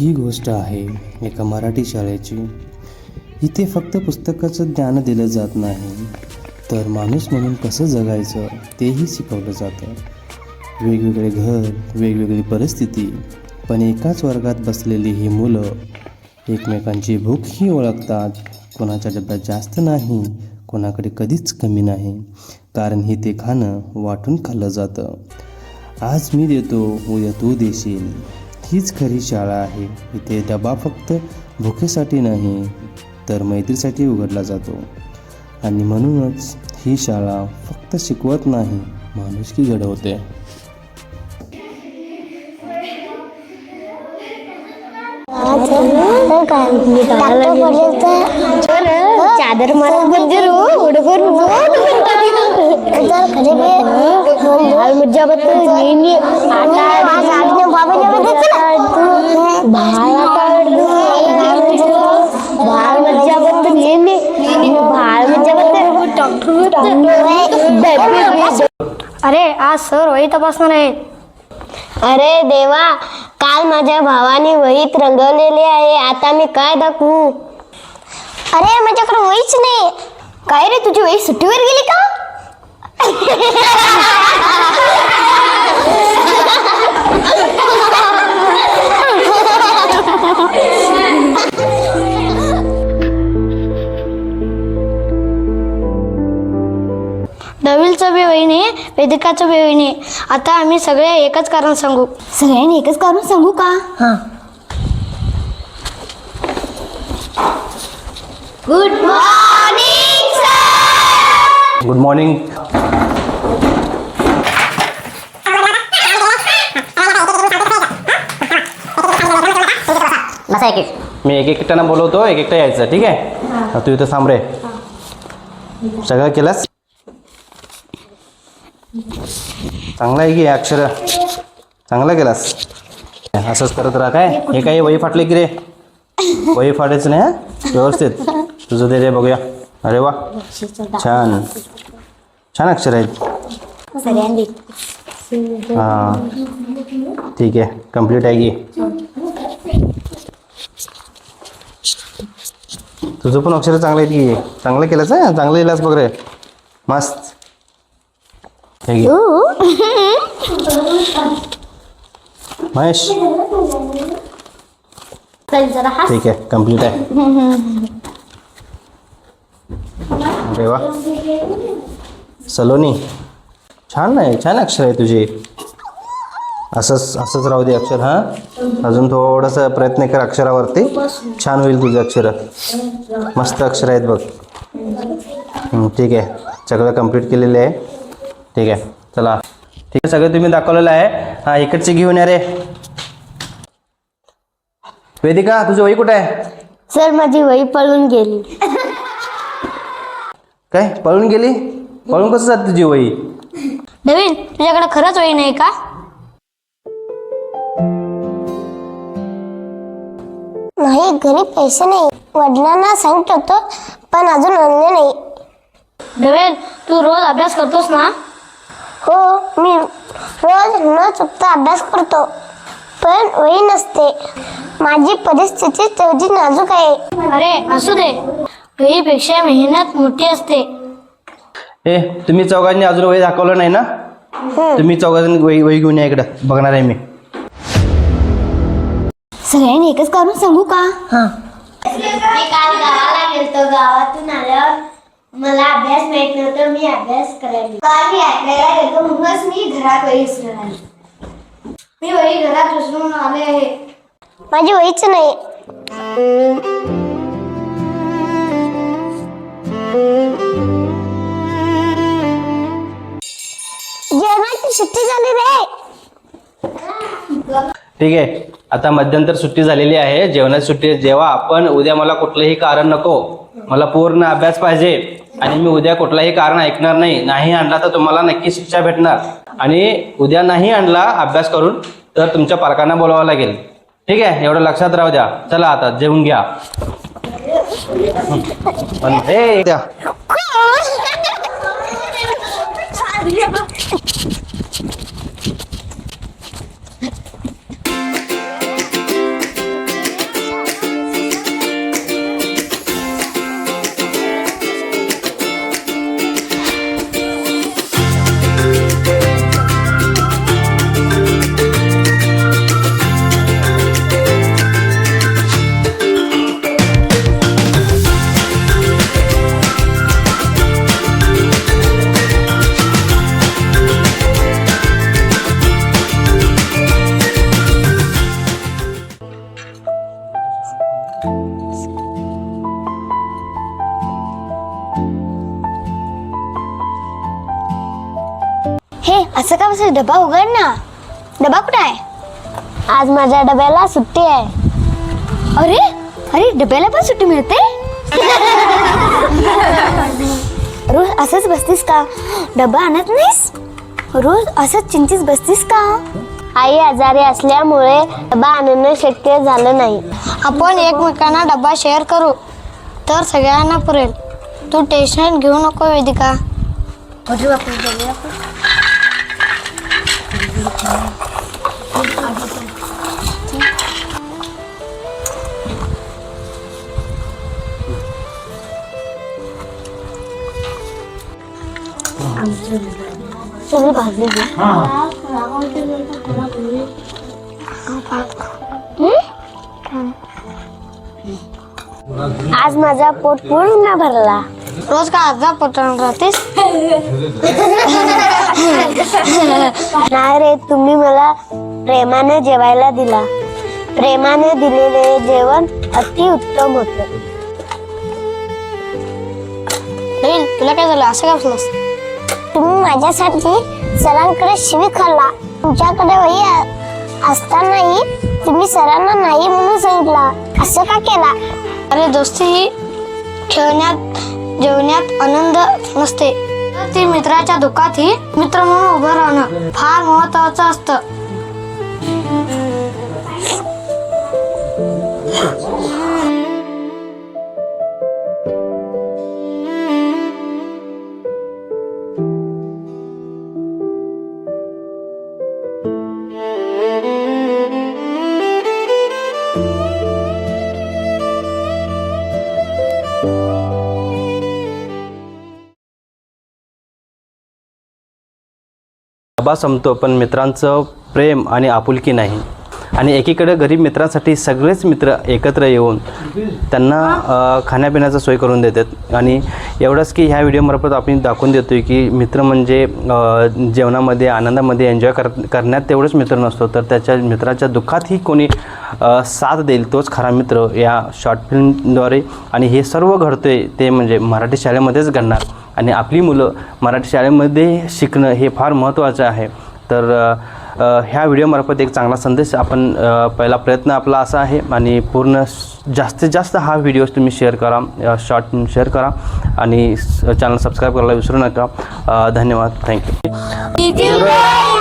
ही गोष्ट आहे एका मराठी शाळेची. इथे फक्त पुस्तकाचं ज्ञान दिलं जात नाही. तर माणूस म्हणून कसं जगायचं तेही शिकवलं जातं. वेगवेगळे घर वेगवेगळी परिस्थिती पण एकाच वर्गात बसलेली ही मुलं एकमेकांची भूकही ओळखतात. कोणाच्या डब्यात जास्त नाही कोणाकडे कधीच कमी नाही. कारण हे ते खाणं वाटून खाल्लं जातं. आज मी देतो उद्या तू देशील. हीच खरी शाळा आहे. इथे डबा फक्त भुकेसाठी नाही तर मैत्रीसाठी उघडला जातो. आणि म्हणूनच ही शाळा फक्त शिकवत नाही माणुसकी घडवते. चादर मला अरे आज सर वही तपासणार आहे अरे देवा काल माझ्या भावाने वहीत रंगवलेले आहे. आता मी काय दाखवू? अरे माझ्याकडे वहीच नाही. काय रे तुझी वही सुट्टीवर गेली का? नवीलचं बी वहिनी वेदिकाचं बी वहिनी आता आम्ही सगळे एकच कारण सांगू. सगळ्यांनी एकच कारण सांगू का? हा. Good morning sir good morning बसा एक एक. मी एक एकट्यानं बोलवतो एक एकटा यायचं ठीक आहे? तू इथं थांब रे. सगळं केलंस? चांगलं आहे की अक्षर? चांगला केलास. असंच करत राहा काय? हे काही वही फाटले की रे? वही फाटायचं नाही हा? व्यवस्थित. तुझं दे रे बघूया. अरे वा. छान. छान अक्षर आहेत. हां. ठीक आहे. कंप्लीट आहे की? तुझं पण अक्षर चांगलं आहे की? चांगलं केलंच आहे चांगलं लिहिलास बघ रे. मस्त. हे घे महेश हा ठीक आहे कंप्लीट आहे अरे वा सलोनी छान आहे छान अक्षर आहे तुझे असंच असंच राहू दे अक्षर हां अजून थोडंसं प्रयत्न कर अक्षरावरती छान होईल तुझे अक्षर मस्त अक्षर आहेत बघ ठीक आहे सगळं कंप्लीट केलेले आहे ठीक आहे. चला. ठीक आहे सगळं तुम्ही दाखवलेलं आहे. हां इकडचे घेऊन या रे. वेदिका तुझी वही कुठे आहे? सर माझी वही पळून गेली. काय? पळून गेली? पळून कसं जात तुझी वही? नवीन तुझ्याकडे खरंच वही नाही का? नाही घरी पैसे नाही. वडिलांना सांगत होतो पण अजून आणले नाही. नवीन तू रोज अभ्यास करतोस ना? हो मी रोज न चुकता अभ्यास करतो. पण वही नसते. माझी परिस्थिती तेवढी नाजूक आहे. अरे असू दे. वहीपेक्षा मेहनत मोठी असते. ए तुम्ही चौघांनी अजून वही दाखवलं नाही ना? तुम्ही चौघांनी वही वही घेऊन या इकडं. बघणार आहे मी. सगळ्यांनी एकच कारण सांगू का? हा मी काल गावाला गेलतो. गावातून आल्यावर मला अभ्यास माहीत नव्हतं मी अभ्यास करायला काल मी ऐकायला गेलतो म्हणूनच मी घरात वही विसरून आले मी वही घरात विसरून आले आहे. माझी वहीच नाही. जेवणाची सुट्टी झाली रे. ठीक आहे. आता मध्यंतर सुट्टी झालेली आहे. जेवणाची सुट्टी जेव्हा आपण उद्या मला कुठलंही कारण नको मला पूर्ण अभ्यास पाहिजे आणि मी उद्या कुठलाही कारण ऐकणार नाही नाही आणला तर तुम्हाला नक्की शिक्षा भेटणार. आणि उद्या नाही आणला अभ्यास करून तर तुमच्या पालकांना बोलावं लागेल. ठीक आहे? एवढं लक्षात राहू द्या. चला आता जेवून घ्या. पण द्या. माझा डबा उघड ना. डबा कुठे आहे? आज माझ्या डब्याला सुट्टी आहे. अरे अरे डब्याला पण सुट्टी मिळते? रोज असंच बसतीस का? डबा आणत नाहीस? रोज असंच चिंतीस बसतीस का? आई आजारी असल्यामुळे डबा आणणं शक्य झालं नाही. आपण एकमेकांना डबा शेअर करू तर सगळ्यांना पुरेल. तू टेन्शन घेऊ नको वेदिका. सगळी भाजली घे. आज माझा पोट पूर्ण भरला. रोज का अर्धा पोटान राहतेस? नाही रे तुम्ही मला प्रेमाने जेवायला दिला. प्रेमाने दिलेले जेवण अतिउत्तम होत. तुला काय झालं? असं का बसलास? तुम्ही माझ्यासाठी सरांकडे शिवी खाल्ला. तुमच्याकडे वही असतानाही तुम्ही सरांना नाही म्हणून सांगितला. असं का केला? अरे दोस्ती ही खेळण्यात जेवण्यात आनंद नसते. तर ती मित्राच्या दुःखातही मित्र म्हणून उभं राहणं फार महत्वाचं असतं. डबा संपतो पण मित्रांचं प्रेम आणि आपुलकी नाही. आणि एकीकडे गरीब मित्रांसाठी सगळेच मित्र एकत्र येऊन त्यांना खाण्यापिण्याचा खाण्यापिण्याचं सोय करून देतात. आणि एवढंच की ह्या व्हिडिओमार्फत आपण दाखवून देतो आहे की मित्र म्हणजे जेवणामध्ये आनंदामध्ये एन्जॉय कर करण्यात तेवढंच मित्र नसतो. तर त्याच्या मित्राच्या दुःखातही कोणी साथ देईल तोच खरा मित्र या शॉर्ट फिल्मद्वारे आणि हे सर्व घडतंय ते म्हणजे मराठी शाळेमध्येच घडणार. आणि आपली मुलं मराठी शाळेमध्ये शिकणं हे फार महत्त्वाचं आहे. तर ह्या व्हिडिओमार्फत एक चांगला संदेश आपण पहिला प्रयत्न आपला असा आहे आणि पूर्ण जास्तीत जास्त हा व्हिडिओ तुम्ही शेअर करा शॉर्ट फिल्म शेअर करा आणि चॅनल सबस्क्राईब करायला विसरू नका. धन्यवाद. थँक्यू